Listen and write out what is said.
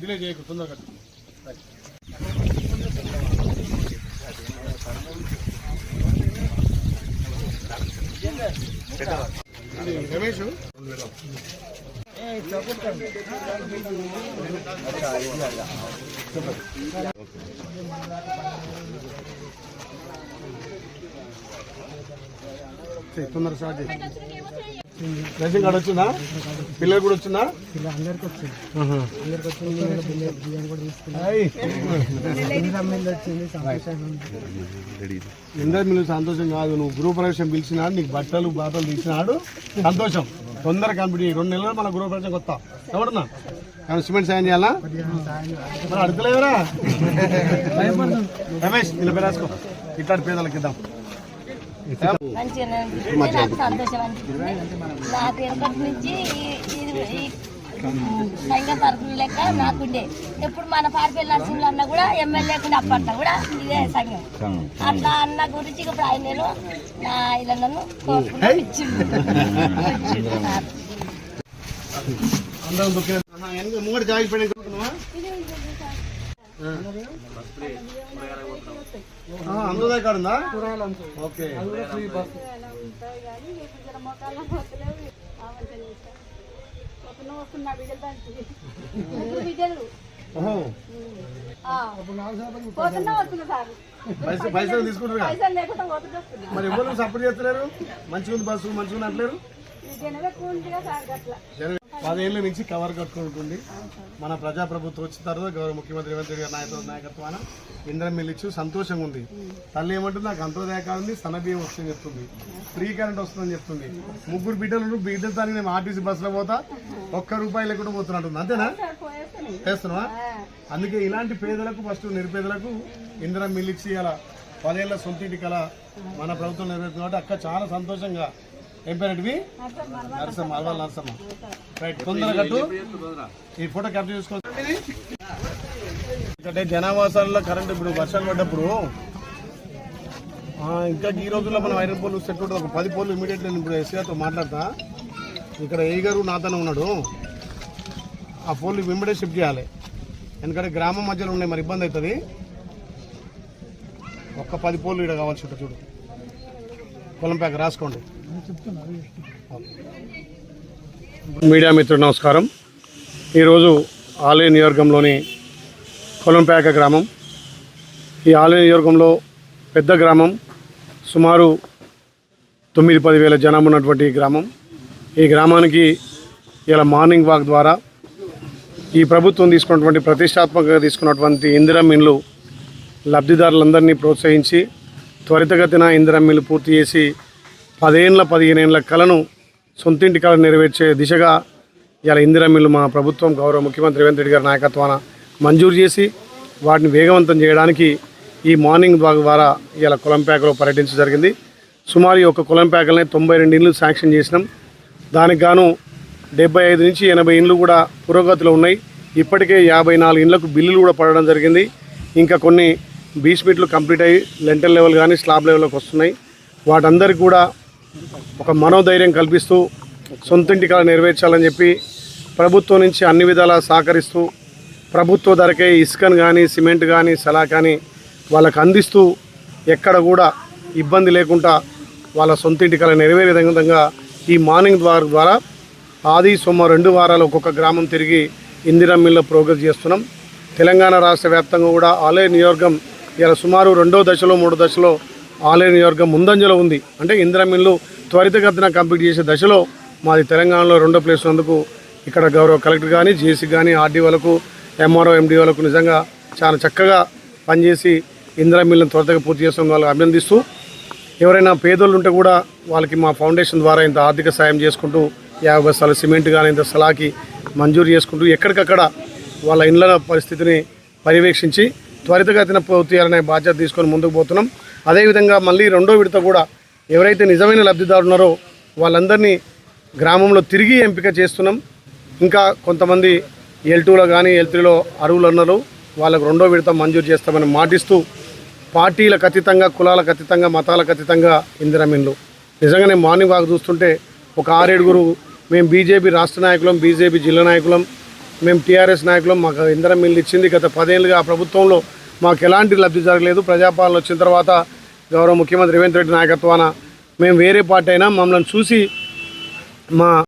Delay చేయకు తొందరగా రమేష్ తొందర స్టార్ట్ చేయి. రేషన్ కార్డు వచ్చిందా? పిల్లలు కూడా వచ్చిందా? అందరికి వచ్చింది వచ్చింది ఎందరు మీరు సంతోషం కాదు నువ్వు గృహ ప్రవేశం పిలిచినాడు నీకు బట్టలు బాటలు తీసినాడు సంతోషం. తొందర కంప్లీట్ చేయి. రెండు నెలలు మన గృహ ప్రవేశం కొత్త. ఎవడన్నా కానీ సిమెంట్ సాయం చేయాలా? మరి అడగలేదురా రమేష్ నిన్న పేరు రాసుకో. ఇట్లాంటి పేదలకు ఇద్దాం. నాకు సంతోషం అనిపించింది నాకు ఎప్పటి నుంచి ఇది ఈ సంఘం తరఫున లెక్క నాకుండే ఎప్పుడు మన పారిపల్లి నరసింహులు అన్న కూడా ఎమ్మెల్యే కూడా అప్పట్లో కూడా ఇదే సంఘం అట్లా అన్న గురించి ఇప్పుడు ఆయన నేను నా ఇలా నన్ను ఇచ్చింది అందరం దుఃఖం ముంగడి కాడ ఉందా? ఓకే. పైసలు తీసుకుంటారు మరి ఎవరు సపోర్ట్ చేస్తలేరు? మంచిగా ఉంది బస్సు మంచిగా ఉంది అంటలేరు పదేళ్ళ నుంచి కవర్ కట్టుకుంటుంది. మన ప్రజాప్రభుత్వం వచ్చిన తర్వాత గౌరవ ముఖ్యమంత్రి రేవంత్ రెడ్డి గారి నాయకత్వ నాయకత్వాన ఇంద్రం మిల్లిచ్చు. సంతోషంగా ఉంది. తల్లి ఏమంటుంది? నాకు అంత్యోదయ కాదు సన్నబియ్యం వస్తుందని చెప్తుంది. ఫ్రీ కరెంట్ వస్తుందని చెప్తుంది. ముగ్గురు బిడ్డలు బిడ్డలు తానికి నేను ఆర్టీసీ బస్సులో పోతా. ఒక్క రూపాయి లేకుండా పోతున్నట్టుంది అంతేనా? చేస్తున్నావా? అందుకే ఇలాంటి పేదలకు ఫస్ట్ నిరుపేదలకు ఇంద్రం మిల్లిచ్చి అలా పదేళ్ళ సొంతింటి కల మన ప్రభుత్వం నెరవేరుతుంది కాబట్టి అక్క చాలా సంతోషంగా ఏం పేరేంటివి నరసమ్మ అల్వాల్ నరసమ్మ రైట్ తొందరగా కట్టు. ఈ ఫోటో క్యాప్చర్ చేసుకోండి ఇక్కడ జనావాసాలలో కరెంట్ ఇప్పుడు వర్షాలు పడ్డప్పుడు ఇంకా ఈ రోజుల్లో మనం ఐరన్ పోల్ సెట్ ఉంటుంది. ఒక పది పోల్ ఇమీడియట్ నేను ఇప్పుడు ఎస్సీఆర్తో మాట్లాడతా. ఇక్కడ ఏ గారు నాతోనే ఉన్నాడు. ఆ పోల్ వెంబడే షిఫ్ట్ చేయాలి. ఎందుకంటే గ్రామం మధ్యలో ఉన్నాయి మరి ఇబ్బంది అవుతుంది. ఒక్క పది పోలు ఇక్కడ కావాల్సి ఉంటుంది చూడు. పొలం ప్యాక్ రాసుకోండి. మీడియా మిత్రుడు నమస్కారం. ఈరోజు ఆలయ నియోజకంలోని కొలంపేక గ్రామం. ఈ ఆలయ నియోజకంలో పెద్ద గ్రామం సుమారు తొమ్మిది పది వేల ఉన్నటువంటి గ్రామం. ఈ గ్రామానికి ఇలా మార్నింగ్ వాక్ ద్వారా ఈ ప్రభుత్వం తీసుకున్నటువంటి ప్రతిష్టాత్మకంగా తీసుకున్నటువంటి ఇందిరా మిన్లు లబ్ధిదారులందరినీ ప్రోత్సహించి త్వరితగతిన ఇందిరం మిల్లు పూర్తి చేసి పదేళ్ళ పదిహేనేండ్ల కలను సొంతింటి కళ నెరవేర్చే దిశగా ఇలా ఇందిరా మిల్లు మా ప్రభుత్వం గౌరవ ముఖ్యమంత్రి రేవంత్ రెడ్డి గారి నాయకత్వాన మంజూరు చేసి వాటిని వేగవంతం చేయడానికి ఈ మార్నింగ్ వాక్ ద్వారా ఇలా కులంపేకలో పర్యటించడం జరిగింది. సుమారు ఈ ఒక కులంపేకలనే తొంభై రెండు ఇండ్లు శాంక్షన్ చేసినాం. దానికి గాను డెబ్బై ఐదు నుంచి ఎనభై ఇండ్లు కూడా పురోగతిలో ఉన్నాయి. ఇప్పటికే యాభై నాలుగు ఇండ్లకు బిల్లులు కూడా పడడం జరిగింది. ఇంకా కొన్ని బీస్మిట్లు కంప్లీట్ అయ్యి లెంటల్ లెవెల్ కానీ స్లాబ్ లెవెల్కి వస్తున్నాయి. వాటందరికీ కూడా ఒక మనోధైర్యం కల్పిస్తూ సొంతింటి కళ నెరవేర్చాలని చెప్పి ప్రభుత్వం నుంచి అన్ని విధాలా సహకరిస్తూ ప్రభుత్వ ధరకే ఇసుకను కానీ సిమెంట్ కానీ సలా కానీ వాళ్ళకు అందిస్తూ ఎక్కడ కూడా ఇబ్బంది లేకుండా వాళ్ళ సొంతింటి కళ నెరవేరే విధంగా ఈ మార్నింగ్ ద్వారా ద్వారా ఆది సోమ రెండు వారాలు ఒక్కొక్క గ్రామం తిరిగి ఇందిరా మిల్లో ప్రోగ్రెస్ చేస్తున్నాం. తెలంగాణ రాష్ట్ర వ్యాప్తంగా కూడా ఆలయ నియోజకం ఇలా సుమారు రెండో దశలో మూడో దశలో ఆలయ నియోజకవర్గం ముందంజలో ఉంది. అంటే ఇందిరామిన్లు త్వరితగతిన కంప్లీట్ చేసే దశలో మాది తెలంగాణలో రెండో ప్లేస్ ఉన్నందుకు ఇక్కడ గౌరవ కలెక్టర్ కానీ జేసీ కానీ ఆర్డీఓలకు ఎంఆర్ఓ ఎండిఓలకు నిజంగా చాలా చక్కగా పనిచేసి ఇందిరా మిల్లును త్వరతగా పూర్తి చేస్తున్న వాళ్ళకి అభినందిస్తూ ఎవరైనా పేదోళ్ళు ఉంటే కూడా వాళ్ళకి మా ఫౌండేషన్ ద్వారా ఇంత ఆర్థిక సాయం చేసుకుంటూ యాభై బస్తాల సిమెంట్ కానీ ఇంత సలాకి మంజూరు చేసుకుంటూ ఎక్కడికక్కడ వాళ్ళ ఇండ్ల పరిస్థితిని పర్యవేక్షించి త్వరితగతిన పూర్తి చేయాలనే బాధ్యత తీసుకొని ముందుకు పోతున్నాం. అదేవిధంగా మళ్ళీ రెండో విడత కూడా ఎవరైతే నిజమైన లబ్ధిదారు ఉన్నారో వాళ్ళందరినీ గ్రామంలో తిరిగి ఎంపిక చేస్తున్నాం. ఇంకా కొంతమంది ఎల్ టూలో కానీ ఎల్ త్రీలో అరువులు ఉన్నారు. వాళ్ళకు రెండో విడత మంజూరు చేస్తామని మాటిస్తూ పార్టీలకు అతీతంగా కులాలకు అతీతంగా మతాలకు అతీతంగా ఇందిరమిన్లు. నిజంగానే మార్నింగ్ వాక్ చూస్తుంటే ఒక ఆరేడుగురు మేము బీజేపీ రాష్ట్ర నాయకులం బీజేపీ జిల్లా నాయకులం మేము టీఆర్ఎస్ నాయకులు మాకు ఇంధనం మిల్లు ఇచ్చింది గత పదేళ్ళుగా ఆ ప్రభుత్వంలో మాకు ఎలాంటి లబ్ధి జరగలేదు. ప్రజాపాలన వచ్చిన తర్వాత గౌరవ ముఖ్యమంత్రి రేవంత్ రెడ్డి నాయకత్వాన మేము వేరే పార్టీ అయినా మమ్మల్ని చూసి మా